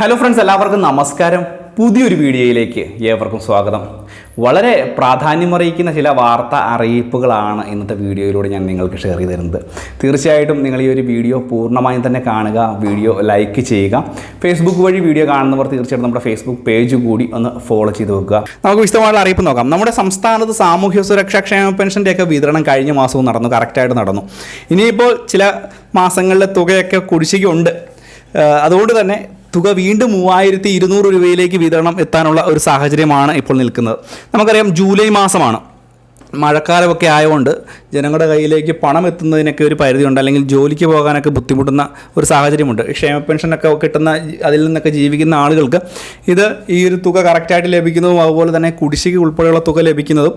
Hello friends എല്ലാവർക്കും നമസ്കാരം. പുതിയൊരു വീഡിയോയിലേക്ക് ഏവർക്കും സ്വാഗതം. വളരെ പ്രാധാന്യമറിയിക്കുന്ന ചില വാർത്ത അറിയിപ്പുകളാണ് ഇന്നത്തെ വീഡിയോയിലൂടെ ഞാൻ നിങ്ങൾക്ക് ഷെയർ ചെയ്ത് തരുന്നത്. തീർച്ചയായിട്ടും നിങ്ങൾ ഈ ഒരു വീഡിയോ പൂർണമായും തന്നെ കാണുക വീഡിയോ ലൈക്ക് ചെയ്യുക. ഫേസ്ബുക്ക് വഴി വീഡിയോ കാണുന്നവർ തീർച്ചയായിട്ടും നമ്മുടെ ഫേസ്ബുക്ക് പേജ് കൂടി ഒന്ന് ഫോളോ ചെയ്ത് വെക്കുക. നമുക്ക് വിശദമായുള്ള അറിയിപ്പ് നോക്കാം. നമ്മുടെ സംസ്ഥാനത്ത് സാമൂഹ്യ സുരക്ഷാ ക്ഷേമ പെൻഷന്റെയൊക്കെ വിതരണം കഴിഞ്ഞ മാസവും നടന്നു കറക്റ്റായിട്ട് നടന്നു. ഇനിയിപ്പോൾ ചില മാസങ്ങളിലെ തുകയൊക്കെ കുടിശ്ശികയുണ്ട്. അതുകൊണ്ട് തന്നെ തുക വീണ്ടും മൂവായിരത്തി ഇരുന്നൂറ് രൂപയിലേക്ക് വിതരണം എത്താനുള്ള ഒരു സാഹചര്യമാണ് ഇപ്പോൾ നിൽക്കുന്നത്. നമുക്കറിയാം ജൂലൈ മാസമാണ്. മഴക്കാലമൊക്കെ ആയതുകൊണ്ട് ജനങ്ങളുടെ കയ്യിലേക്ക് പണം എത്തുന്നതിനൊക്കെ ഒരു പരിധിയുണ്ട്. അല്ലെങ്കിൽ ജോലിക്ക് പോകാനൊക്കെ ബുദ്ധിമുട്ടുന്ന ഒരു സാഹചര്യമുണ്ട്. ക്ഷേമ പെൻഷനൊക്കെ കിട്ടുന്ന അതിൽ നിന്നൊക്കെ ജീവിക്കുന്ന ആളുകൾക്ക് ഇത് ഈ ഒരു തുക കറക്റ്റായിട്ട് ലഭിക്കുന്നതും അതുപോലെ തന്നെ കുടിശ്ശിക ഉൾപ്പെടെയുള്ള തുക ലഭിക്കുന്നതും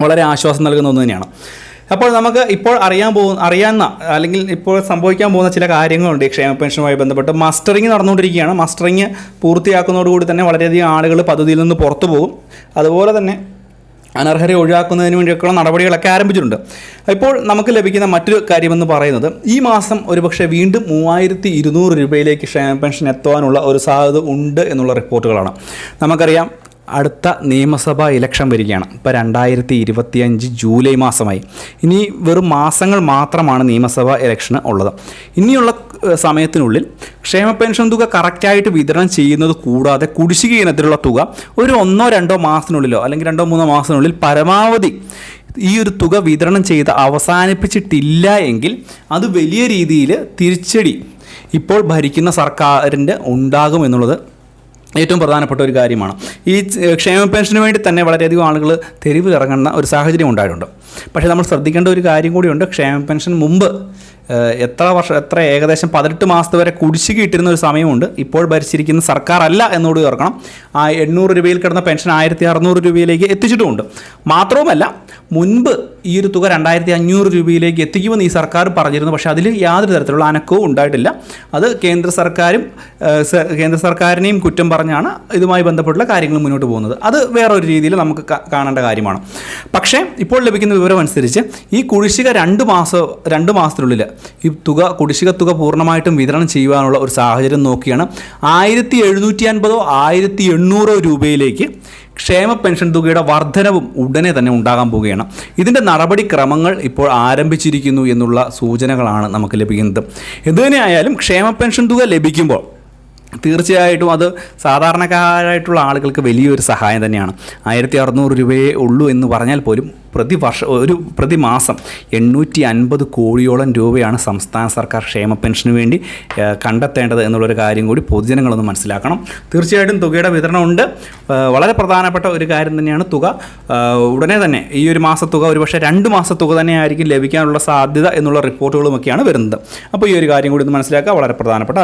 വളരെ ആശ്വാസം നൽകുന്ന ഒന്ന് തന്നെയാണ്. അപ്പോൾ നമുക്ക് ഇപ്പോൾ അറിയാൻ പോകുന്ന അറിയാവുന്ന അല്ലെങ്കിൽ ഇപ്പോൾ സംഭവിക്കാൻ പോകുന്ന ചില കാര്യങ്ങളുണ്ട് ഈ ക്ഷേമ പെൻഷനുമായി ബന്ധപ്പെട്ട്. മസ്റ്ററിങ് നടന്നുകൊണ്ടിരിക്കുകയാണ്. മസ്റ്ററിങ് പൂർത്തിയാക്കുന്നതോടുകൂടി തന്നെ വളരെയധികം ആളുകൾ പദ്ധതിയിൽ നിന്ന് പുറത്തു പോകും. അതുപോലെ തന്നെ അനർഹരെ ഒഴിവാക്കുന്നതിന് വേണ്ടിയൊക്കെയുള്ള നടപടികളൊക്കെ ആരംഭിച്ചിട്ടുണ്ട്. ഇപ്പോൾ നമുക്ക് ലഭിക്കുന്ന മറ്റൊരു കാര്യമെന്ന് പറയുന്നത് ഈ മാസം ഒരുപക്ഷെ വീണ്ടും മൂവായിരത്തി ഇരുന്നൂറ് രൂപയിലേക്ക് ക്ഷേമ പെൻഷൻ എത്തുവാനുള്ള ഒരു സാധ്യത ഉണ്ട് എന്നുള്ള റിപ്പോർട്ടുകളാണ്. നമുക്കറിയാം അടുത്ത നിയമസഭാ ഇലക്ഷൻ വരികയാണ്. ഇപ്പോൾ രണ്ടായിരത്തി ഇരുപത്തിയഞ്ച് ജൂലൈ മാസമായി. ഇനി വെറും മാസങ്ങൾ മാത്രമാണ് നിയമസഭാ ഇലക്ഷന് ഉള്ളത്. ഇനിയുള്ള സമയത്തിനുള്ളിൽ ക്ഷേമ പെൻഷൻ തുക കറക്റ്റായിട്ട് വിതരണം ചെയ്യുന്നത് കൂടാതെ കുടിശ്ശിക ഇനത്തിലുള്ള തുക ഒരു ഒന്നോ രണ്ടോ മാസത്തിനുള്ളിലോ അല്ലെങ്കിൽ രണ്ടോ മൂന്നോ മാസത്തിനുള്ളിൽ പരമാവധി ഈ ഒരു തുക വിതരണം ചെയ്ത് അവസാനിപ്പിച്ചിട്ടില്ല എങ്കിൽ അത് വലിയ രീതിയിൽ തിരിച്ചടി ഇപ്പോൾ ഭരിക്കുന്ന സർക്കാരിന്റെ ഉണ്ടാകും എന്നുള്ളത് ഏറ്റവും പ്രധാനപ്പെട്ട ഒരു കാര്യമാണ്. ഈ ക്ഷേമ പെൻഷന് വേണ്ടി തന്നെ വളരെയധികം ആളുകൾ തെരുവിൽ ഇറങ്ങുന്ന ഒരു സാഹചര്യം ഉണ്ടായിട്ടുണ്ട്. പക്ഷേ നമ്മൾ ശ്രദ്ധിക്കേണ്ട ഒരു കാര്യം കൂടിയുണ്ട്. ക്ഷേമ പെൻഷൻ മുമ്പ് എത്ര വർഷം എത്ര ഏകദേശം പതിനെട്ട് മാസത്തെ വരെ കുടിശ്ശിക ഇട്ടിരുന്ന ഒരു സമയമുണ്ട്. ഇപ്പോൾ ഭരിച്ചിരിക്കുന്ന സർക്കാർ അല്ല എന്നോട് ഓർക്കണം. ആ എണ്ണൂറ് രൂപയിൽ കിടന്ന പെൻഷൻ ആയിരത്തി അറുന്നൂറ് രൂപയിലേക്ക് എത്തിച്ചിട്ടുമുണ്ട്. മാത്രവുമല്ല മുൻപ് ഈ ഒരു തുക രണ്ടായിരത്തി അഞ്ഞൂറ് രൂപയിലേക്ക് എത്തിക്കുമെന്ന് ഈ സർക്കാർ പറഞ്ഞിരുന്നു. പക്ഷേ അതിൽ യാതൊരു തരത്തിലുള്ള അനക്കവും ഉണ്ടായിട്ടില്ല. അത് കേന്ദ്ര സർക്കാരും കേന്ദ്ര സർക്കാരിനെയും കുറ്റം പറഞ്ഞാണ് ഇതുമായി ബന്ധപ്പെട്ടുള്ള കാര്യങ്ങൾ മുന്നോട്ട് പോകുന്നത്. അത് വേറൊരു രീതിയിൽ നമുക്ക് കാണേണ്ട കാര്യമാണ്. പക്ഷേ ഇപ്പോൾ ലഭിക്കുന്ന വിവരം അനുസരിച്ച് ഈ കുടിശ്ശിക രണ്ട് മാസം രണ്ട് മാസത്തിനുള്ളിൽ ഈ തുക കുടിശ്ശിക തുക പൂർണമായിട്ടും വിതരണം ചെയ്യുവാനുള്ള ഒരു സാഹചര്യം നോക്കിയാണ്. ആയിരത്തി എഴുന്നൂറ്റി അൻപതോ ആയിരത്തി എണ്ണൂറോ രൂപയിലേക്ക് ക്ഷേമ പെൻഷൻ തുകയുടെ വർധനവും ഉടനെ തന്നെ ഉണ്ടാകാൻ പോവുകയാണ്. ഇതിന്റെ നടപടിക്രമങ്ങൾ ഇപ്പോൾ ആരംഭിച്ചിരിക്കുന്നു എന്നുള്ള സൂചനകളാണ് നമുക്ക് ലഭിക്കുന്നത്. എന്തുതന്നെയായാലും ക്ഷേമ പെൻഷൻ തുക ലഭിക്കുമ്പോൾ തീർച്ചയായിട്ടും അത് സാധാരണക്കാരായിട്ടുള്ള ആളുകൾക്ക് വലിയൊരു സഹായം തന്നെയാണ്. ആയിരത്തി അറുന്നൂറ് രൂപയേ ഉള്ളൂ എന്ന് പറഞ്ഞാൽ പോലും പ്രതിവർഷം ഒരു പ്രതിമാസം എണ്ണൂറ്റി അൻപത് കോടിയോളം രൂപയാണ് സംസ്ഥാന സർക്കാർ ക്ഷേമ പെൻഷന് വേണ്ടി കണ്ടെത്തേണ്ടത് എന്നുള്ളൊരു കാര്യം കൂടി പൊതുജനങ്ങളൊന്ന് മനസ്സിലാക്കണം. തീർച്ചയായിട്ടും തുകയുടെ വിതരണമുണ്ട് വളരെ പ്രധാനപ്പെട്ട ഒരു കാര്യം തന്നെയാണ് തുക. ഉടനെ തന്നെ ഈ ഒരു മാസത്തുക ഒരുപക്ഷെ രണ്ട് മാസത്തുക തന്നെ ആയിരിക്കും ലഭിക്കാനുള്ള സാധ്യത എന്നുള്ള റിപ്പോർട്ടുകളുമൊക്കെയാണ് വരുന്നത്. അപ്പോൾ ഈ ഒരു കാര്യം കൂടി ഒന്ന് മനസ്സിലാക്കുക. വളരെ പ്രധാനപ്പെട്ട